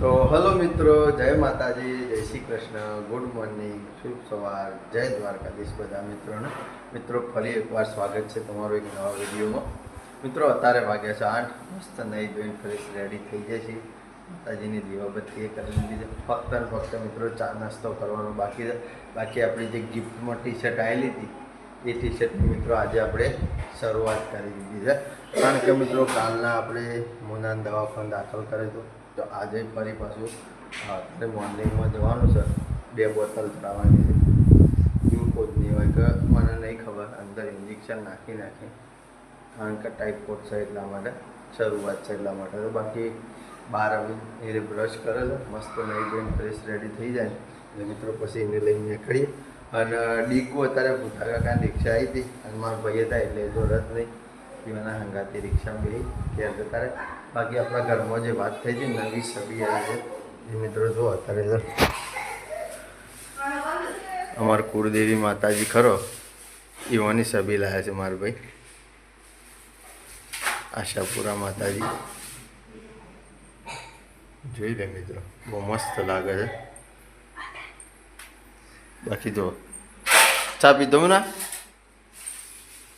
તો હલો મિત્રો, જય માતાજી, જય શ્રી કૃષ્ણ, ગુડ મોર્નિંગ, શુભ સવાર, જય દ્વારકાધીશ બધા મિત્રોને. મિત્રો, ફરી એકવાર સ્વાગત છે તમારું એક નવા વિડીયોમાં. મિત્રો, અત્યારે વાગ્યા છે આઠ, મસ્ત નહીં જોઈને ફ્રેશ રેડી થઈ જાય છે માતાજીની દીવાબત્તી એ કરી લીધી છે. ફક્ત ને ફક્ત મિત્રો, ચા નાસ્તો કરવાનો બાકી બાકી આપણી જે ગિફ્ટમાં ટી શર્ટ આવેલી હતી, એ ટી શર્ટની મિત્રો આજે આપણે શરૂઆત કરી દીધી છે. કારણ કે મિત્રો, કાલના આપણે મુનાન દવાખાને દાખલ કર્યો હતો. તો આજે ફરી પાછું અત્યારે મોર્નિંગમાં જવાનું છે. બે બોટલ ચડાવવાની છે. ગ્લુકોઝની હોય કે મને નહીં ખબર, અંદર ઇન્જેક્શન નાખી નાખી. કારણ કે ટાઈફોઇડ છે એટલા માટે, શરૂઆત છે એટલા માટે. તો બાકી બાર આવી એ બ્રશ કરેલો મસ્ત નહીં જોઈને ફ્રેશ રેડી થઈ જાય. એટલે મિત્રો પછી એને લઈને નીકળીએ. અને ડીકુ અત્યારે ભૂતા કાકા રિક્ષા આવી હતી. અને મારા ભાઈએ થાય એટલે એ રથ નહીં. પીવાના હંગાતી રિક્ષા બેહી. ત્યાં જતા રહે. બાકી આપણા ઘરમાં જે વાત થઈ હતી, નવી છબી આવી છે. એ મિત્રો જો અત્યારે અમાર કુળદેવી માતાજી ખરો એવાની છબી લાયા છે મારા ભાઈ. આશાપુરા માતાજી. જોઈ લે મિત્રો, બહુ મસ્ત લાગે છે. બાકી જો ચા પીધો ના?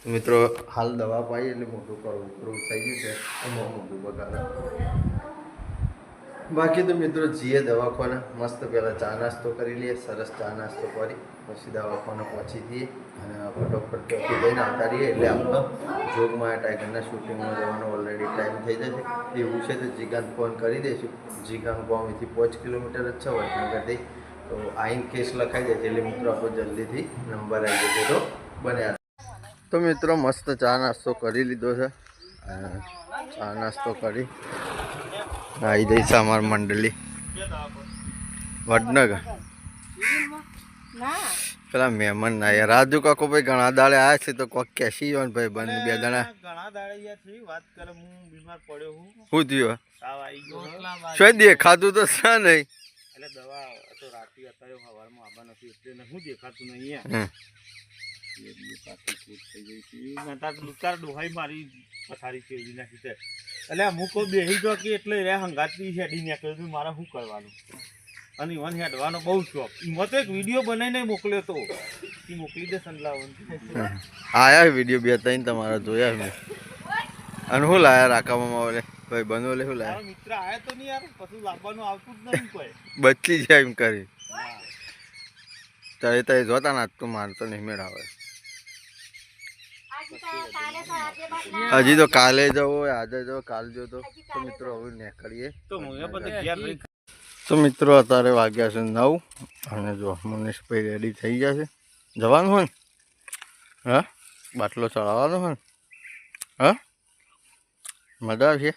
મિત્રો, હાલ દવા પાઈ એટલે મોટું કરવું કરવું થઈ ગયું છે. એમાં મોટું બગાડે. બાકી તો મિત્રો, જીએ દવાખાને મસ્ત પહેલાં ચા નાસ્તો કરી લઈએ, સરસ ચા નાસ્તો કરી, પછી દવાખાને પહોંચી દઈએ અને ફટોફટ ચોકી દઈને આવતા રહીએ. એટલે આપણો જોગમાં ટાઈગરના શૂટિંગમાં જવાનો ઓલરેડી ટાઈમ થઈ જશે. એવું છે તો જીગાન ફોન કરી દઈશું. જીગાન ગામથી પાંચ કિલોમીટર જ છે વડનગરથી. તો આઈન કેસ લખાઈ જાય છે એટલે મિત્રો, આપણો જલ્દીથી નંબર આવી જશે તો બન્યા તો મિત્રો મસ્ત ચા નાસ્તો કરી લીધો છે. ચા નાસ્તો કરી. આવી જઈ છે અમારી મંડળી. વડનગર. પેલા મહેમાન ના યાર રાજુ કાકો ભાઈ ઘણા દાડે આવ્યા છે તો કોક કેસી હોય ને ભાઈ બંને બે દાડા ઘણા દાડે વાત કરે હું બીમાર પડ્યો હું. શું થયું? શું દેખાતું તો છે નહીં. એટલે દવા તો રાતે અત્યારે સવારમાં આવવા નથી એટલે હું દેખાતું નહીં હમ. એ પાછી ફૂટ થઈ ગઈ છે નતા દુકાર ડોહાઈ મારી પથારી નાખી છે એટલે અમુક બેહી ગયો કે એટલે રે હંગાતી હેડી નીકળ્યો તો મારે શું કરવાનું? અને ઈવન હેડવાનો બહુ શોખ. એમાં તો એક વીડિયો બનાવીને મોકલ્યો તો. એ મોકલી દે સંલાવન આયા વીડિયો બે ત્રણ તમારા જોયા મેં. અને શું લાયા રાકામાં આવે ભાઈ બનો લે શું લાયા? મિત્ર આયા તો નહીં યાર. પછી લાવવાનું આવતું જ નહીં કોઈ. બચી જાય એમ કરી. હા. તારે તારે જોતા ના તું મારતો નહીં મેળ આવે. હજી તો કાલે જવો હોય આજે જવો કાલ જો તો. તો મિત્રો હવે નીકળીએ. તો મિત્રો અત્યારે વાગ્યા છે નવ અને જો મનીષભાઈ રેડી થઈ ગયા છે. જવાનું હોય ને? હા? બાટલો ચડાવવાનો હોય ને? હા? મજા આવશે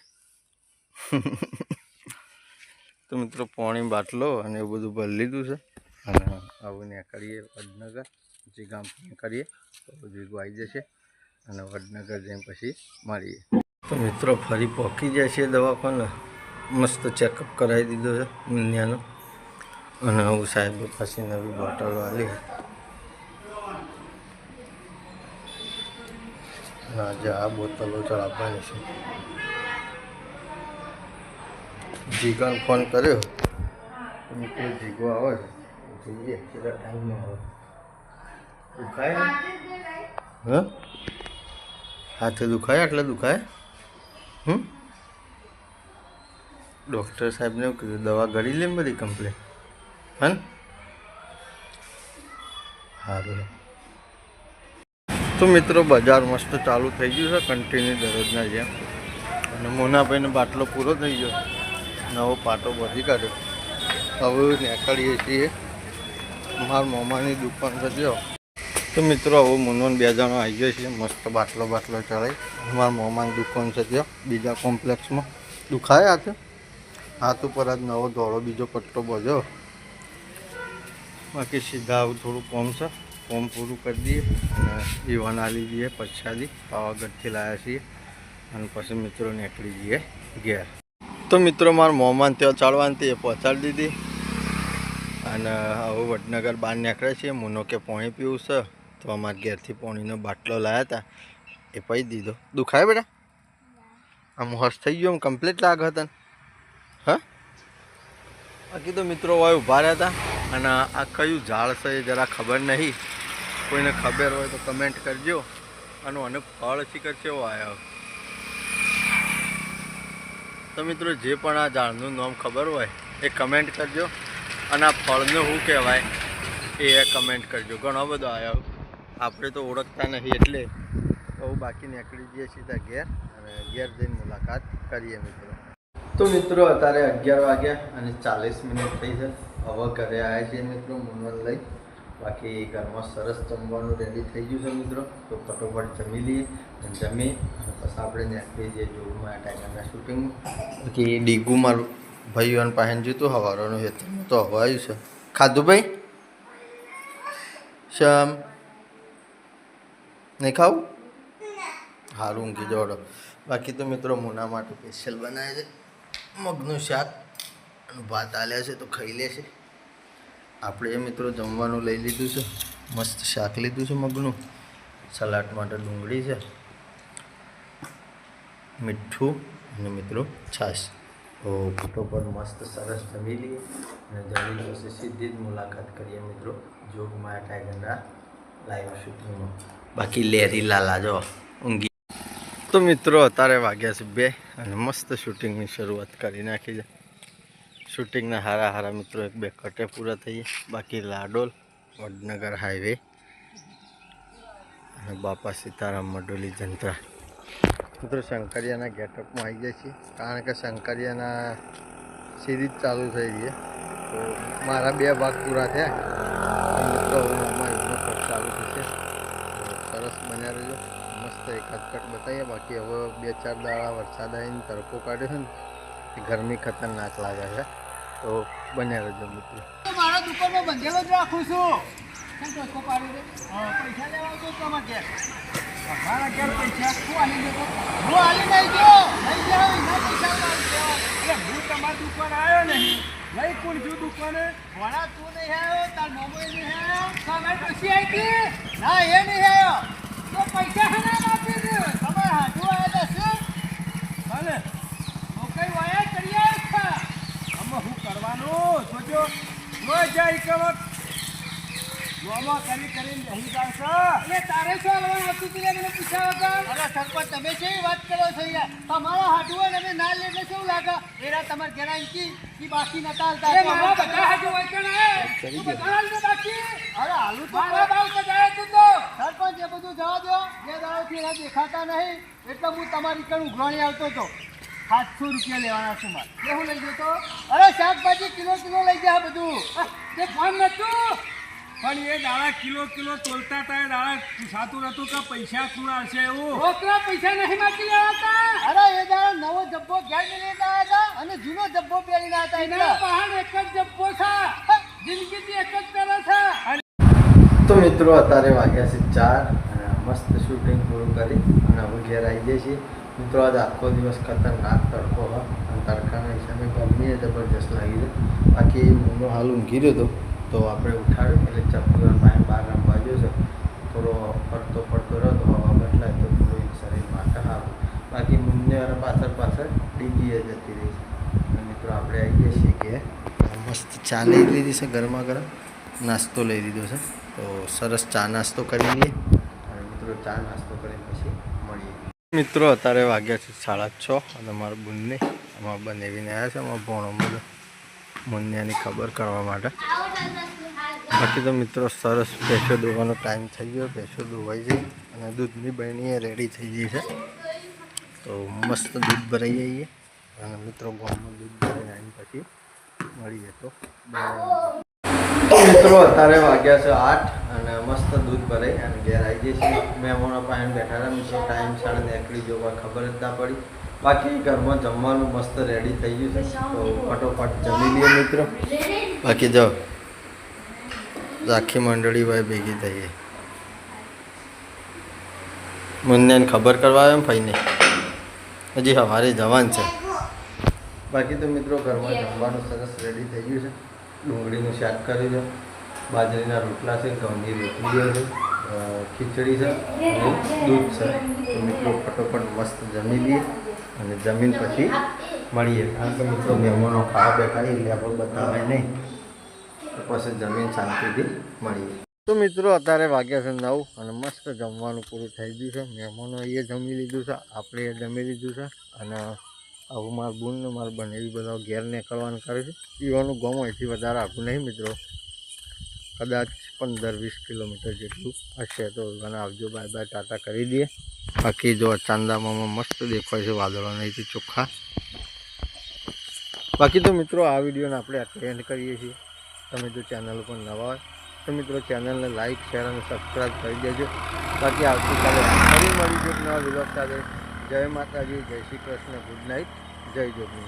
તો મિત્રો પાણી બાટલો અને એવું બધું ભરી લીધું છે. અને આવું નીકળીએ વડનગર. જે ગામ કરીએ તો બધું આવી જશે. અને વડનગર જઈને પછી મળીએ. તો મિત્રો ફરી પહોંચી જાય છે દવાખાને. મસ્ત ચેકઅપ કરાવી દીધો છે મિન્યાનો અને હું સાહેબ પછી નવી બોટલ વાલી આજે આ બોટલો ચડાવવાની છે. જીગાને ફોન કર્યો. મિત્રો જીગો આવે છે. જોઈએ, કેટલા ટાઈમમાં આવે. દુખાય હા? હાથે દુખાય, આટલા દુખાય? હમ? ડૉક્ટર સાહેબને એવું કીધું, દવા ગળી લે બધી કમ્પ્લેન હા ને સારું તો મિત્રો, બજાર મસ્ત ચાલુ થઈ ગયું છે કન્ટિન્યુ દરરોજના જેમ. અને મોનાભાઈનો બાટલો પૂરો થઈ ગયો. નવો પાટો ભરી કાઢ્યો. હવે નીકળીએ છીએ. મારા મોમાની દુકાન જો તો મિત્રો, હવે મુનોન બે જણા આવી ગયા છીએ. મસ્ત બાટલો બાટલો ચડાવી મારા મોમાની દુકાન છે ત્યાં, બીજા કોમ્પ્લેક્સમાં. દુખાય હાથ હાથ ઉપર આજ નવો ધોળો બીજો પટ્ટો બધો બાકી સીધા આવું થોડું કોમ છે. કોમ પૂરું કરી દઈએ અને દીવાન આલી દઈએ પ્રસાદી પાવાગઢથી લાવ્યા છીએ. અને પછી મિત્રો નીકળી જઈએ ઘેર. તો મિત્રો, મારા મોમાન ત્યાં ચાલવાની એ પહોંચાડી દીધી. અને હવે વડનગર બહાર નીકળે છે મુનો કે પોણી પીવું છે. તો અમારા ઘેરથી પાણીનો બાટલો લાવ્યા હતા એ પી દીધો. દુખાય બેટા? આમ હોશ થઈ ગયો, આમ કમ્પ્લીટ લાગ હતા હા? બાકી તો મિત્રો હોય ઊભા રહ્યા હતા અને આ કયું ઝાડ છે એ જરા ખબર નહીં. કોઈને ખબર હોય તો કમેન્ટ કરજો. અને અને ફળ શિખર કેવો આવ્યો તો મિત્રો જે પણ આ ઝાડનું નામ ખબર હોય, એ કમેન્ટ કરજો. અને આ ફળનું શું કહેવાય? એ કમેન્ટ કરજો. ઘણો બધો આવ્યો આપણે તો ઓળખતા નહીં એટલે તો બાકી નીકળી જઈએ સીધા ઘેર અને ઘેર જઈને મુલાકાત કરીએ મિત્રો. તો મિત્રો, અત્યારે અગિયાર વાગ્યા અને ચાલીસ મિનિટ થઈ છે. હવે ઘરે આવ્યા છીએ મિત્રો મુનવન લઈ. બાકી ઘરમાં સરસ જમવાનું રેડી થઈ ગયું છે મિત્રો. તો ફટોફટ જમી લઈએ અને જમી અને પછી આપણે નીકળી જઈએ જોગમાં ટાઈગરના શૂટિંગ બાકી ડીગુ મારું ભાઈઓને પાસે જીતું હવારોનું હેતરમાં તો હવે આવ્યું છે. ખાધું ભાઈ? શમ? નહીં ખાવું? સારું ઊંઘી જોડો બાકી તો મિત્રો મુના માટે સ્પેશિયલ બનાવે છે. મગનું શાક અને ભાત આલ્યા છે તો ખાઈ લેશે આપણે એ મિત્રો જમવાનું લઈ લીધું છે. મસ્ત શાક લીધું છે મગનું. સલાડ માટે ડુંગળી છે. મીઠું અને મિત્રો છાશ. તો ફોટો મસ્ત સરસ જમી લઈએ. અને જમી પછી સીધી જ મુલાકાત કરીએ મિત્રો. જોગમાયા ટાઈગરના લાઈવ શૂટિંગમાં બાકી લેરી લાલા, જો, ઊંઘી. તો મિત્રો, અત્યારે વાગ્યા છે બે અને મસ્ત શૂટિંગની શરૂઆત કરી નાખી છે. શૂટિંગના હારા હારા મિત્રો એક બે કટે પૂરા થઈએ બાકી લાડોલ, વડનગર હાઈવે અને બાપા સીતારામ મડોલી જંત્રા. મિત્રો, શંકરિયાના ગેટઅપમાં આવી જાય છીએ. કારણ કે શંકરિયાના સિરીઝ ચાલુ થઈ ગઈ તો મારા બે ભાગ પૂરા થયા. મિત્રો હવે આમાં એમનો ભાગ ચાલુ થશે તો સરસ બન્યા રહેજો મસ્ત બતાવીએ બાકી હવે બે ચાર દાડા વરસાદ આવીને તડકો કાઢ્યો છે ને ગરમી ખતરનાક લાગે છે. તો બને રહેજો મિત્રો. મારા દુકાનમાં બંધેલો જ રાખું છું. હું આલી નહીં ગયો. પૈસા એટલે હું તમારી દુકાન આવ્યો નહીં. કોણ છું દુકાને? વડા તું નહીં આવ્યો તાર મોમો નહીં આવ્યો તમે પછી આવી ના, એ નહીં આવ્યો તો પૈસા હના આપી દે તમારે હાથું આવ્યા હતા શું ભલે તો કઈ વાયા કરી આવ્યા છે આમાં શું કરવાનું જોજો જો જાય કવક જોમાં કરી કરીને રહી જાવ છો એટલે તારે શું હલવાનું? હતું તું મને પૂછ્યા વગર. અરે સરપંચ તમે કેવી વાત કરો છો યાર? તમારા હાટુ હોય ને અમે ના લે એટલે શું લાગે? એરા તમારે જણાય કી? બાકી નતા હાલતા? અરે મારા બધા હાટુ હોય કે નહીં તું બધા હાલ બાકી? અરે હાલું તો મારા બાવ તો જાય તું તો. સરપંચ એ બધું જવા દો. જે દાડોથી એના દેખાતા નહીં. એટલે હું તમારી કણ ઉઘરાણી આવતો હતો. સાતસો રૂપિયા લેવાના છે મારે. કેવું લઈ જતો? અરે શાકભાજી કિલો કિલો લઈ જા બધું. તે ફોન નતું. પણ એ દાડા કિલો કિલો તોલતા હતા એ દાડા પૂછાતું નતું કે પૈસા કોણ છે એવું? રોકડા પૈસા નહીં માગી લેવાતા. અરે એ દાડા નવો જબ્બો ઘેર લેતા હતા અને જૂનો જબ્બો પહેરીને હતા. એના પહાડ એક જ જબ્બો છે. જિંદગીની એક જ પહેરો છે. તો મિત્રો અત્યારે વાગ્યા છે ચાર અને મસ્ત શૂટિંગ પૂરું કરી અને હવે ઘેર આવી જઈએ છીએ. મિત્રો આજે આખો દિવસ ખતરનાક તડકો હોય અને તડકાના હિસાબે ગરમી જબરજસ્ત લાગી છે. બાકી મુનો હાલ ઊંઘી રહ્યો હતો. તો આપણે ઉઠાડ્યો, એટલે ચપ્પલ પાસે બહાર રમવા છે. થોડો ફરતો પડતો રહ્યો, તો હવા બદલાય તો થોડું એક શરીર માટે સારું બાકી મુન્ને અને પાછળ પાછળ ડીગીએ જતી રહી છે. મિત્રો આપણે આવી જઈએ છીએ કે મસ્ત ચા લઈ લીધી છે ગરમા ગરમ. નાસ્તો લઈ લીધો છે. તો સરસ ચા નાસ્તો કરી લઈએ. અને મિત્રો ચા નાસ્તો કરીને પછી મળીએ. મિત્રો, અત્યારે વાગ્યા છે સાડા છ અને મારા બુનને આમાં બનાવીને આવ્યા છે. અમારા ભણો બધો. મુન્યાની ખબર કરવા માટે. બાકી તો મિત્રો સરસ પેશો દોવાનો ટાઈમ થઈ ગયો. પેશો દોવાઈ જઈ અને દૂધની બહેની રેડી થઈ ગઈ છે. તો મસ્ત દૂધ ભરાઈ જઈએ. અને મિત્રો ગામમાં દૂધ ભરાઈ આવીને પછી મળીએ તો. મિત્રો અત્યારે વાગ્યા છે આઠ અને મસ્ત દૂધ ભરાઈ અને ઘેર આવી છીએ મહેમાનો પાસે બેઠા હતા મિત્રો ટાઈમ સાડા નીકળી જોવા ખબર જ ના પડી. બાકી ઘરમાં જમવાનું મસ્ત રેડી થઈ ગયું છે. તો ફટોફટ જમી લઈએ મિત્રો. બાકી જો આખી મંડળી ભાઈ ભેગી થઈ ગઈ. મુન્યાને ખબર કરવા આવે એમ ભાઈને? હજી સવારે જવાન છે. બાકી તો મિત્રો ઘરમાં જમવાનું સરસ રેડી થઈ ગયું છે. ડુંગળીનું શાક કર્યું છે. બાજરીના રોટલા છે ઘઉંની રોટલી છે ખીચડી છે અને દૂધ છે. તો મિત્રો ફટોફટ મસ્ત જમી લઈએ. અને જમીન પછી મળીએ. કારણ કે મિત્રો મહેમાનો ખાવા બેઠા એટલે આપણે બતાવાય નહીં. પછી જમીન શાંતિથી મળીએ. તો મિત્રો અત્યારે વાગ્યા છે નવ અને મસ્ત જમવાનું પૂરું થઈ ગયું છે. મહેમાનો એ જમી લીધું છે, આપણે એ જમી લીધું છે અને આવું મારા બૂન ને બને એવી બધા ઘેર નીકળવાનું કરે છે. પીવાનું ગમ એથી વધારે આખું નહીં મિત્રો. કદાચ પંદર વીસ કિલોમીટર જેટલું હશે તો મને આવજો, બાય બાય, ટાટા કરી દઈએ. બાકી જો ચાંદામાં મસ્ત દેખાય છે વાદળો નહીં ચોખ્ખા. બાકી તો મિત્રો આ વિડીયોને આપણે એન્ડ કરીએ છીએ. તમે જો ચેનલ ઉપર નવા હોય, તો મિત્રો ચેનલને લાઇક શેર અને સબસ્ક્રાઈબ કરી દેજો. બાકી આવતીકાલે ફરી મળીશું નવા વિલોક સાથે. જય માતાજી, જય શ્રી કૃષ્ણ ગુડ નાઇટ જય જોગની